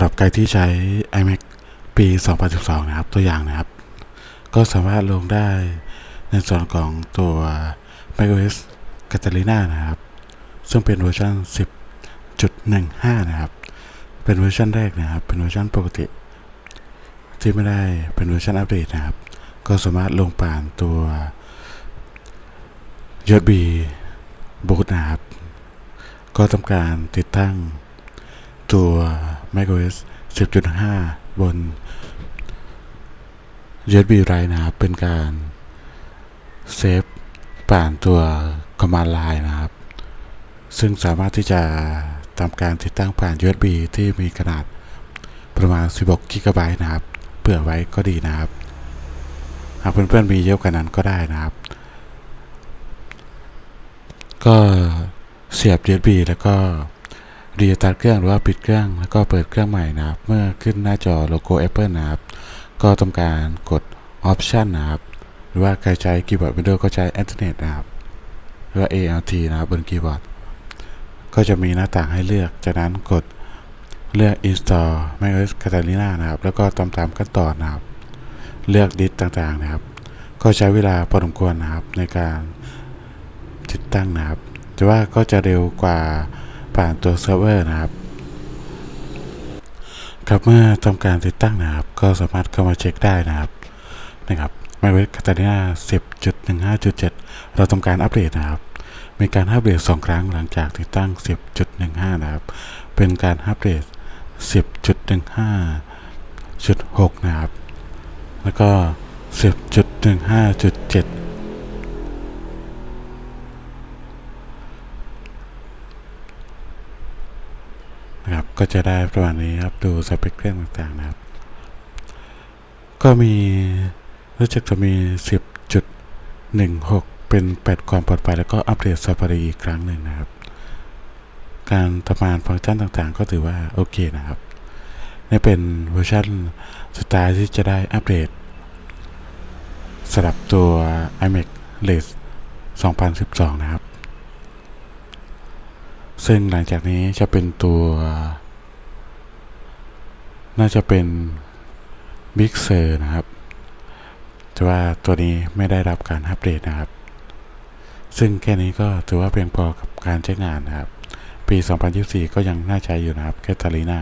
สำหรับใครที่ใช้ iMac ปี 2012 นะครับ ตัวอย่างนะครับ ก็สามารถลงได้ในส่วนของตัว macOS Catalina นะครับ ซึ่งเป็นเวอร์ชัน10.15 นะครับ เป็นเวอร์ชันแรกนะครับ เป็นเวอร์ชันปกติ ที่ไม่ได้เป็นเวอร์ชันอัปเดตนะครับ ก็สามารถลงผ่านตัว USB boot นะครับ ก็ทำการติดตั้งตัว macOS 10.5 บน USB Write นะครับ เป็นการเซฟผ่านตัว Command Line นะครับ ซึ่งสามารถที่จะทำการติดตั้งผ่าน USB ที่มีขนาดประมาณ 16 g b นะครับ เผื่อไว้ก็ดีนะครับ หากเพื่อนๆมีเยอะกว่านั้นก็ได้นะครับ ก็เสียบ USB แล้วก็ รีสตาร์ทเครื่องหรือว่าปิดเครื่องแล้วก็เปิดเครื่องใหม่นะครับ เมื่อขึ้นหน้าจอโลโก้ Apple นะครับ ก็ทำการกด Option นะครับ หรือว่าใครใช้คีย์บอร์ด Windows ก็ใช้ Internet นะครับ หรือว่า ALT นะครับบนคีย์บอร์ด ก็จะมีหน้าต่างให้เลือก จากนั้นกดเลือก Install macOS Catalina นะครับ แล้วก็ตามตามขั้นตอนนะครับ เลือกดิสต่างๆนะครับ ก็ใช้เวลาพอสมควรนะครับในการติดตั้งนะครับ แต่ว่าก็จะเร็วกว่า ผ่านตัวเซิร์ฟเวอร์นะครับ ครับเมื่อทำการติดตั้งนะครับ ก็สามารถเข้ามาเช็คได้นะครับนะครับ macOS Catalina 10.15.7 เราทำการอัปเดตนะครับ มีการอัปเดต2 ครั้งหลังจากติดตั้ง 10.15 นะครับ เป็นการอัปเดต 10.15.6 นะครับ แล้วก็ 10.15.7 นะครับ ก็จะได้ประมาณนี้ครับ ดูสเปคเครื่องต่างๆนะครับ ก็มีรู้จักจะมี 10.16 เป็นแปดความปลอดภัยแล้วก็อัปเดต Safari อีกครั้งหนึ่งนะครับ การทำงานฟังก์ชันต่างๆ ก็ถือว่าโอเคนะครับ นี่เป็นเวอร์ชันสุดท้ายที่จะได้อัปเดตสำหรับตัว iMac Late 2012 นะครับ ซึ่งหลังจากนี้จะเป็นตัว น่าจะเป็นบิ๊กเซอร์นะครับ แต่ว่าตัวนี้ไม่ได้รับการอัปเดตนะครับ ซึ่งแค่นี้ก็ถือว่าเพียงพอกับการใช้งานนะครับ ปี 2024 ก็ยังน่าใช้อยู่นะครับแคทาลีนา